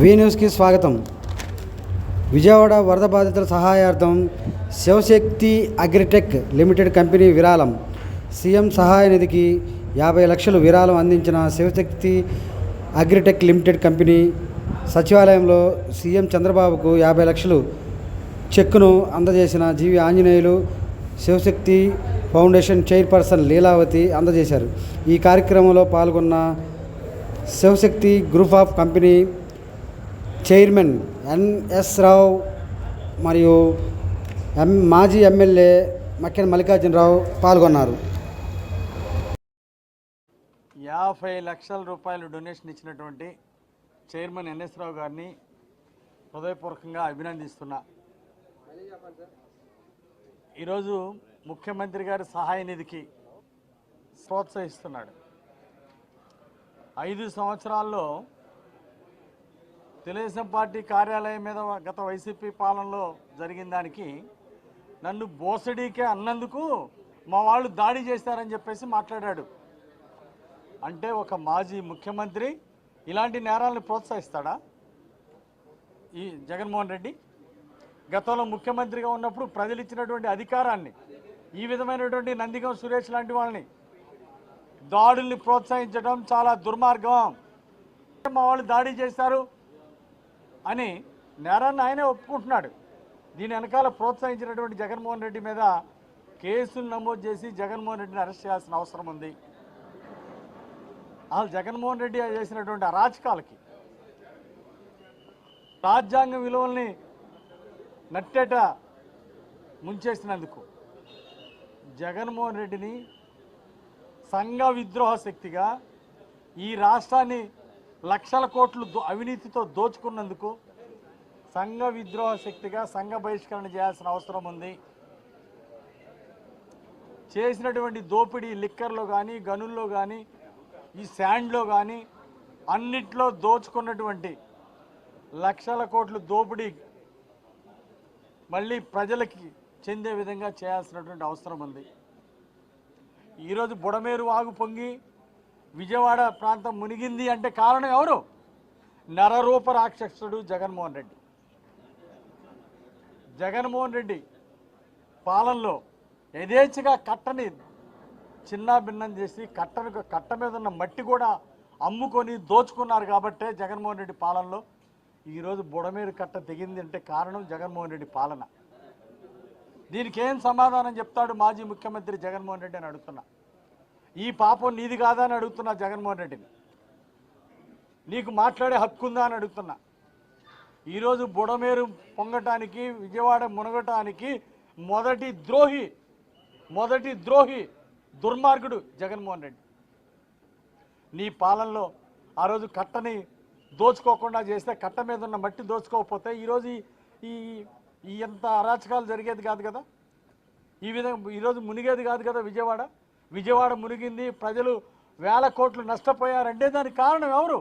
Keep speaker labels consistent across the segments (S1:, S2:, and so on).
S1: వి న్యూస్కి స్వాగతం. విజయవాడ వరద బాధితుల సహాయార్థం శివశక్తి అగ్రిటెక్ లిమిటెడ్ కంపెనీ విరాళం. సీఎం సహాయ నిధికి యాభై లక్షలు విరాళం అందించిన శివశక్తి అగ్రిటెక్ లిమిటెడ్ కంపెనీ సచివాలయంలో సీఎం చంద్రబాబుకు యాభై లక్షలు చెక్కును అందజేసిన G V Anjaneyulu Shivashakti foundation chairperson Leelavati అందజేశారు. ఈ కార్యక్రమంలో పాల్గొన్న Shivashakti group of company chairman N S Rao మరియు ఎం మాజీ ఎమ్మెల్యే మక్కెన మల్లికార్జునరావు పాల్గొన్నారు.
S2: యాభై లక్షల రూపాయలు డొనేషన్ ఇచ్చినటువంటి చైర్మన్ ఎన్ఎస్ రావు గారిని హృదయపూర్వకంగా అభినందిస్తున్నా. ఈరోజు ముఖ్యమంత్రి గారి సహాయ నిధికి ప్రోత్సహిస్తున్నాడు. ఐదు సంవత్సరాల్లో తెలుగుదేశం పార్టీ కార్యాలయం మీద గత వైసీపీ పాలనలో జరిగిన దానికి నన్ను బోసడీకే అన్నందుకు మా వాళ్ళు దాడి చేస్తారని చెప్పేసి మాట్లాడాడు. అంటే ఒక మాజీ ముఖ్యమంత్రి ఇలాంటి నేరాలను ప్రోత్సహిస్తాడా? ఈ జగన్మోహన్ రెడ్డి గతంలో ముఖ్యమంత్రిగా ఉన్నప్పుడు ప్రజలు ఇచ్చినటువంటి అధికారాన్ని ఈ విధమైనటువంటి నందిగం సురేష్ లాంటి వాళ్ళని దాడుల్ని ప్రోత్సహించడం చాలా దుర్మార్గం. మా వాళ్ళు దాడి చేశారు అని నేరాన్ని ఆయనే ఒప్పుకుంటున్నాడు. దీని వెనకాల ప్రోత్సహించినటువంటి జగన్మోహన్ రెడ్డి మీద కేసులు నమోదు చేసి జగన్మోహన్ రెడ్డిని అరెస్ట్ చేయాల్సిన అవసరం ఉంది. వాళ్ళు జగన్మోహన్ రెడ్డి చేసినటువంటి అరాచకాలకి రాజ్యాంగ విలువల్ని నట్టేట ముంచేసినందుకు జగన్మోహన్ రెడ్డిని సంఘ విద్రోహ శక్తిగా ఈ రాష్ట్రాన్ని లక్షల కోట్లు దో అవినీతితో దోచుకున్నందుకు సంఘ విద్రోహ శక్తిగా సంఘ బహిష్కరణ చేయాల్సిన అవసరం ఉంది. చేసినటువంటి దోపిడీ లిక్కర్లో కానీ గనుల్లో కానీ ఈ శాండ్లో కానీ అన్నిట్లో దోచుకున్నటువంటి లక్షల కోట్లు దోపిడీ మళ్ళీ ప్రజలకి చెందే విధంగా చేయాల్సినటువంటి అవసరం ఉంది. ఈరోజు బుడమేరు వాగు పొంగి విజయవాడ ప్రాంతం మునిగింది అంటే కారణం ఎవరు? నరరూప రాక్షసుడు జగన్మోహన్ రెడ్డి. జగన్మోహన్ రెడ్డి పాలనలో యథేచ్ఛగా కట్టని చిన్న భిన్నం చేసి కట్టను కట్ట మీద ఉన్న మట్టి కూడా అమ్ముకొని దోచుకున్నారు కాబట్టే జగన్మోహన్ రెడ్డి పాలనలో ఈరోజు బుడమేరు కట్ట తెగింది అంటే కారణం జగన్మోహన్ రెడ్డి పాలన. దీనికి ఏం సమాధానం చెప్తాడు మాజీ ముఖ్యమంత్రి జగన్మోహన్ రెడ్డి అని అడుగుతున్నా. ఈ పాపం నీది కాదా అని అడుగుతున్నా జగన్మోహన్ రెడ్డిని. నీకు మాట్లాడే హక్కు ఉందా అని అడుగుతున్నా. ఈరోజు బుడమేరు పొంగటానికి విజయవాడ మునగటానికి మొదటి ద్రోహి మొదటి ద్రోహి దుర్మార్గుడు జగన్మోహన్ రెడ్డి. నీ పాలనలో ఆ రోజు కట్టని దోచుకోకుండా చేస్తే కట్ట మీద ఉన్న మట్టి దోచుకోకపోతే ఈరోజు ఈ- ఈ ఎంత అరాచకాలు జరిగేది కాదు కదా? ఈ విధంగా ఈరోజు మునిగేది కాదు కదా విజయవాడ? విజయవాడ మునిగింది ప్రజలు వేల కోట్లు నష్టపోయారంటే దానికి కారణం ఎవరు?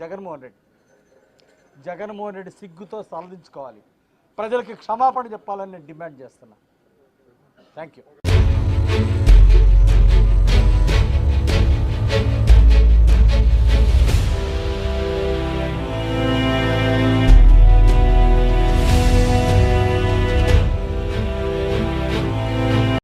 S2: జగన్మోహన్ రెడ్డి. జగన్మోహన్ రెడ్డి సిగ్గుతో సలదించుకోవాలి ప్రజలకి క్షమాపణ చెప్పాలని నేను డిమాండ్ చేస్తున్నా. Thank you.